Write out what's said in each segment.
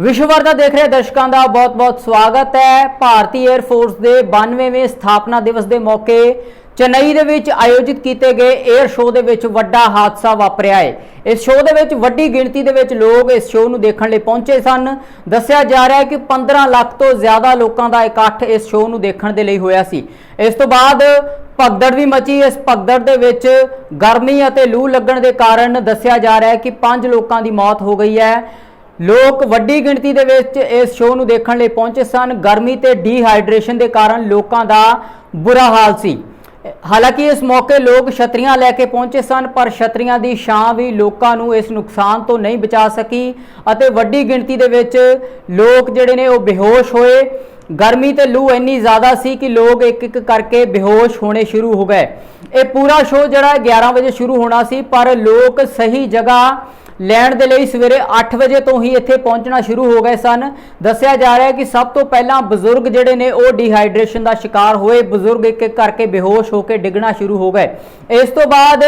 ਵਿਸ਼ਵ ਦਾ ਦੇਖ ਰਹੇ ਦਰਸ਼ਕਾਂ ਦਾ ਬਹੁਤ-ਬਹੁਤ ਸਵਾਗਤ ਹੈ। ਭਾਰਤੀ 에ਅਰ ਫੋਰਸ ਦੇ 92ਵੇਂ ਸਥਾਪਨਾ ਦਿਵਸ ਦੇ ਮੌਕੇ ਚੇਨਈ ਦੇ ਵਿੱਚ ਆਯੋਜਿਤ ਕੀਤੇ ਗਏ 에ਅਰ ਸ਼ੋਅ ਦੇ ਵਿੱਚ ਵੱਡਾ ਹਾਦਸਾ ਵਾਪਰਿਆ ਹੈ। ਇਸ ਸ਼ੋਅ ਦੇ ਵਿੱਚ ਵੱਡੀ ਗਿਣਤੀ ਦੇ ਵਿੱਚ ਲੋਕ ਇਸ ਸ਼ੋਅ ਨੂੰ ਦੇਖਣ ਲਈ ਪਹੁੰਚੇ ਸਨ। ਦੱਸਿਆ ਜਾ ਰਿਹਾ ਹੈ ਕਿ 15 ਲੱਖ ਤੋਂ ਜ਼ਿਆਦਾ ਲੋਕਾਂ ਦਾ ਇਕੱਠ ਇਸ ਸ਼ੋਅ ਨੂੰ ਦੇਖਣ ਦੇ ਲਈ ਹੋਇਆ ਸੀ। ਇਸ ਤੋਂ ਬਾਅਦ ਭਗਦੜ ਵੀ ਮਚੀ। ਇਸ ਭਗਦੜ ਦੇ ਵਿੱਚ ਗਰਮੀ ਅਤੇ ਲੂ ਲੱਗਣ ਦੇ ਕਾਰਨ ਦੱਸਿਆ ਜਾ ਰਿਹਾ ਹੈ ਕਿ 5 ਲੋਕਾਂ ਦੀ ਮੌਤ ਹੋ ਗਈ ਹੈ। ਲੋਕ ਵੱਡੀ ਗਿਣਤੀ ਦੇ ਵਿੱਚ ਇਸ ਸ਼ੋਅ ਨੂੰ ਦੇਖਣ ਲਈ ਪਹੁੰਚੇ ਸਨ। ਗਰਮੀ ਤੇ ਡੀਹਾਈਡਰੇਸ਼ਨ ਦੇ ਕਾਰਨ ਲੋਕਾਂ ਦਾ ਬੁਰਾ ਹਾਲ ਸੀ। ਹਾਲਾਂਕਿ ਇਸ ਮੌਕੇ ਲੋਕ ਛਤਰੀਆਂ ਲੈ ਕੇ ਪਹੁੰਚੇ ਸਨ, ਪਰ ਛਤਰੀਆਂ ਦੀ ਛਾਂ ਵੀ ਲੋਕਾਂ ਨੂੰ ਇਸ ਨੁਕਸਾਨ ਤੋਂ ਨਹੀਂ ਬਚਾ ਸਕੀ ਅਤੇ ਵੱਡੀ ਗਿਣਤੀ ਦੇ ਵਿੱਚ ਲੋਕ ਜਿਹੜੇ ਨੇ ਉਹ ਬੇਹੋਸ਼ ਹੋਏ। ਗਰਮੀ ਤੇ ਲੂ ਇੰਨੀ ਜ਼ਿਆਦਾ ਸੀ ਕਿ ਲੋਕ ਇੱਕ ਇੱਕ ਕਰਕੇ ਬੇਹੋਸ਼ ਹੋਣੇ ਸ਼ੁਰੂ ਹੋ ਗਏ। ਇਹ ਪੂਰਾ ਸ਼ੋਅ ਜਿਹੜਾ ਹੈ 11 ਵਜੇ ਸ਼ੁਰੂ ਹੋਣਾ ਸੀ, ਪਰ ਲੋਕ ਸਹੀ ਜਗ੍ਹਾ ਲੈਣ ਦੇ ਲਈ ਸਵੇਰੇ 8 ਵਜੇ ਤੋਂ ਹੀ ਇੱਥੇ ਪਹੁੰਚਣਾ ਸ਼ੁਰੂ ਹੋ ਗਏ ਸਨ। ਦੱਸਿਆ ਜਾ ਰਿਹਾ ਹੈ ਕਿ ਸਭ ਤੋਂ ਪਹਿਲਾਂ ਬਜ਼ੁਰਗ ਜਿਹੜੇ ਨੇ ਉਹ ਡੀਹਾਈਡਰੇਸ਼ਨ ਦਾ ਸ਼ਿਕਾਰ ਹੋਏ। ਬਜ਼ੁਰਗ ਇੱਕ ਇੱਕ ਕਰਕੇ ਬੇਹੋਸ਼ ਹੋ ਕੇ ਡਿੱਗਣਾ ਸ਼ੁਰੂ ਹੋ ਗਏ। ਇਸ ਤੋਂ ਬਾਅਦ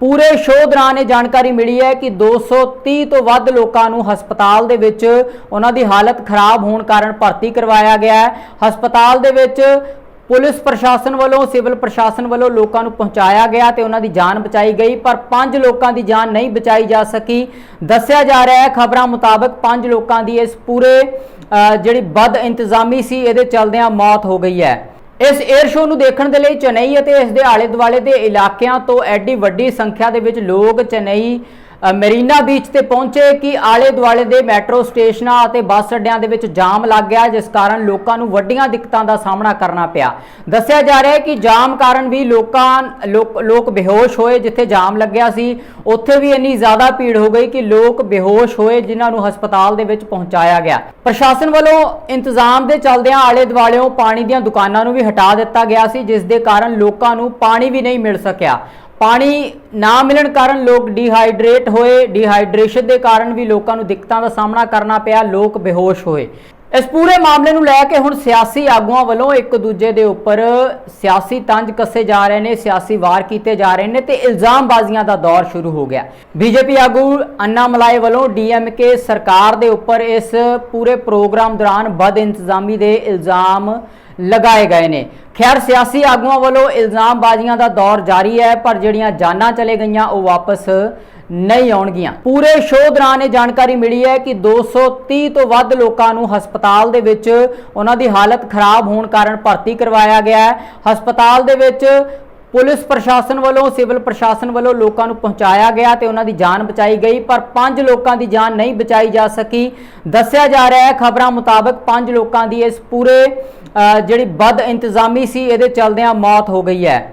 ਪੂਰੇ ਸ਼ੋਅ ਦੌਰਾਨ ਇਹ ਜਾਣਕਾਰੀ ਮਿਲੀ ਹੈ ਕਿ 230 ਤੋਂ ਵੱਧ ਲੋਕਾਂ ਨੂੰ ਹਸਪਤਾਲ ਦੇ ਵਿੱਚ ਉਹਨਾਂ ਦੀ ਹਾਲਤ ਖਰਾਬ ਹੋਣ ਕਾਰਨ ਭਰਤੀ ਕਰਵਾਇਆ ਗਿਆ ਹੈ। ਹਸਪਤਾਲ ਦੇ ਵਿੱਚ ਪੁਲਿਸ ਪ੍ਰਸ਼ਾਸਨ ਵੱਲੋਂ, ਸਿਵਲ ਪ੍ਰਸ਼ਾਸਨ ਵੱਲੋਂ ਲੋਕਾਂ ਨੂੰ ਪਹੁੰਚਾਇਆ ਗਿਆ ਤੇ ਉਹਨਾਂ ਦੀ ਜਾਨ ਬਚਾਈ ਗਈ, ਪਰ ਪੰਜ ਲੋਕਾਂ ਦੀ ਜਾਨ ਨਹੀਂ ਬਚਾਈ ਜਾ ਸਕੀ। ਦੱਸਿਆ ਜਾ ਰਿਹਾ ਹੈ, ਖਬਰਾਂ ਮੁਤਾਬਕ ਪੰਜ ਲੋਕਾਂ ਦੀ ਇਸ ਪੂਰੇ ਜਿਹੜੀ ਬਦ ਇੰਤਜ਼ਾਮੀ ਸੀ, ਇਹਦੇ ਚਲਦਿਆਂ ਮੌਤ ਹੋ ਗਈ ਹੈ। ਇਸ 에ਅਰ ਸ਼ੋਅ ਨੂੰ ਦੇਖਣ ਦੇ ਲਈ ਚੇਨਈ ਅਤੇ ਇਸ ਦੇ ਆਲੇ ਦੁਆਲੇ ਦੇ ਇਲਾਕਿਆਂ ਤੋਂ ਐਡੀ ਵੱਡੀ ਸੰਖਿਆ ਦੇ ਵਿੱਚ ਲੋਕ ਚੇਨਈ ਮਰੀਨਾ ਬੀਚ ਤੇ ਪਹੁੰਚੇ ਕਿ ਆਲੇ ਦੁਆਲੇ ਦੇ ਮੈਟਰੋ ਸਟੇਸ਼ਨਾਂ ਅਤੇ ਬੱਸ ਅੱਡਿਆਂ ਦੇ ਵਿੱਚ ਜਾਮ ਲੱਗ ਗਿਆ, ਜਿਸ ਕਾਰਨ ਲੋਕਾਂ ਨੂੰ ਵੱਡੀਆਂ ਦਿੱਕਤਾਂ ਦਾ ਸਾਹਮਣਾ ਕਰਨਾ ਪਿਆ। ਦੱਸਿਆ ਜਾ ਰਿਹਾ ਹੈ ਕਿ ਜਾਮ ਕਾਰਨ ਵੀ ਲੋਕਾਂ, ਲੋਕ ਬੇਹੋਸ਼ ਹੋਏ ਜਿੱਥੇ ਜਾਮ ਲੱਗਿਆ ਸੀ। ਉੱਥੇ ਵੀ ਇੰਨੀ ਜ਼ਿਆਦਾ ਭੀੜ ਹੋ ਗਈ ਕਿ ਲੋਕ ਬੇਹੋਸ਼ ਹੋਏ ਜਿਨ੍ਹਾਂ ਨੂੰ ਹਸਪਤਾਲ ਦੇ ਵਿੱਚ ਪਹੁੰਚਾਇਆ ਗਿਆ। ਪ੍ਰਸ਼ਾਸਨ ਵੱਲੋਂ ਇੰਤਜ਼ਾਮ ਦੇ ਚੱਲਦਿਆਂ ਆਲੇ ਦੁਆਲਿਓਂ ਪਾਣੀ ਦੀਆਂ ਦੁਕਾਨਾਂ ਨੂੰ ਵੀ ਹਟਾ ਦਿੱਤਾ ਗਿਆ ਸੀ, ਜਿਸ ਦੇ ਕਾਰਨ ਲੋਕਾਂ ਨੂੰ ਪਾਣੀ ਵੀ ਨਹੀਂ ਮਿਲ ਸਕਿਆ। ਪਾਣੀ ਨਾ ਮਿਲਣ ਕਾਰਨ ਲੋਕ ਡੀਹਾਈਡਰੇਟ ਹੋਏ ਡੀਹਾਈਡਰੇਸ਼ਨ ਦੇ ਕਾਰਨ ਵੀ ਲੋਕਾਂ ਨੂੰ ਦਿੱਕਤਾਂ ਦਾ ਸਾਹਮਣਾ ਕਰਨਾ ਪਿਆ, ਲੋਕ ਬੇਹੋਸ਼ ਹੋਏ। ਇਸ ਪੂਰੇ ਮਾਮਲੇ ਨੂੰ ਲੈ ਕੇ ਹੁਣ ਸਿਆਸੀ ਆਗੂਆਂ ਵੱਲੋਂ ਇੱਕ ਦੂਜੇ ਦੇ ਉੱਪਰ ਸਿਆਸੀ ਤੰਜ ਕੱਸੇ ਜਾ ਰਹੇ ਨੇ, ਸਿਆਸੀ ਵਾਰ ਕੀਤੇ ਜਾ ਰਹੇ ਨੇ ਤੇ ਇਲਜ਼ਾਮਬਾਜ਼ੀਆਂ ਦਾ ਦੌਰ ਸ਼ੁਰੂ ਹੋ ਗਿਆ। ਬੀਜੇਪੀ ਆਗੂ ਅੰਨਾ ਮਲਾਈ ਵੱਲੋਂ ਡੀਐਮਕੇ ਸਰਕਾਰ ਦੇ ਉੱਪਰ ਇਸ ਪੂਰੇ ਪ੍ਰੋਗਰਾਮ ਦੌਰਾਨ ਬਦ ਇੰਤਜ਼ਾਮੀ ਦੇ ਇਲਜ਼ਾਮ ਲਗਾਏ ਗਏ ਨੇ। ਖੈਰ, ਸਿਆਸੀ ਆਗੂਆਂ ਵੱਲੋਂ ਇਲਜ਼ਾਮਬਾਜ਼ੀਆਂ ਦਾ ਦੌਰ ਜਾਰੀ ਹੈ, ਪਰ ਜਿਹੜੀਆਂ ਜਾਨਾਂ ਚਲੇ ਗਈਆਂ, ਉਹ ਵਾਪਸ ਨਹੀਂ ਆਉਣਗੀਆਂ। ਪੂਰੇ ਸ਼ੋਅ ਦੌਰਾਨ ਇਹ ਜਾਣਕਾਰੀ ਮਿਲੀ ਹੈ ਕਿ 230 ਤੋਂ ਵੱਧ ਲੋਕਾਂ ਨੂੰ ਹਸਪਤਾਲ ਦੇ ਵਿੱਚ ਉਹਨਾਂ ਦੀ ਹਾਲਤ ਖਰਾਬ ਹੋਣ ਕਾਰਨ ਭਰਤੀ ਕਰਵਾਇਆ ਗਿਆ ਹੈ। ਹਸਪਤਾਲ ਦੇ ਵਿੱਚ ਪੁਲਿਸ ਪ੍ਰਸ਼ਾਸਨ ਵੱਲੋਂ, ਸਿਵਲ ਪ੍ਰਸ਼ਾਸਨ ਵੱਲੋਂ ਲੋਕਾਂ ਨੂੰ ਪਹੁੰਚਾਇਆ ਗਿਆ ਤੇ ਉਹਨਾਂ ਦੀ ਜਾਨ ਬਚਾਈ ਗਈ, ਪਰ ਪੰਜ ਲੋਕਾਂ ਦੀ ਜਾਨ ਨਹੀਂ ਬਚਾਈ ਜਾ ਸਕੀ। ਦੱਸਿਆ ਜਾ ਰਿਹਾ ਹੈ, ਖਬਰਾਂ ਮੁਤਾਬਕ ਪੰਜ ਲੋਕਾਂ ਦੀ ਇਸ ਪੂਰੇ ਜਿਹੜੀ ਬਦ ਇੰਤਜ਼ਾਮੀ ਸੀ, ਇਹਦੇ ਚਲਦਿਆਂ ਮੌਤ ਹੋ ਗਈ ਹੈ।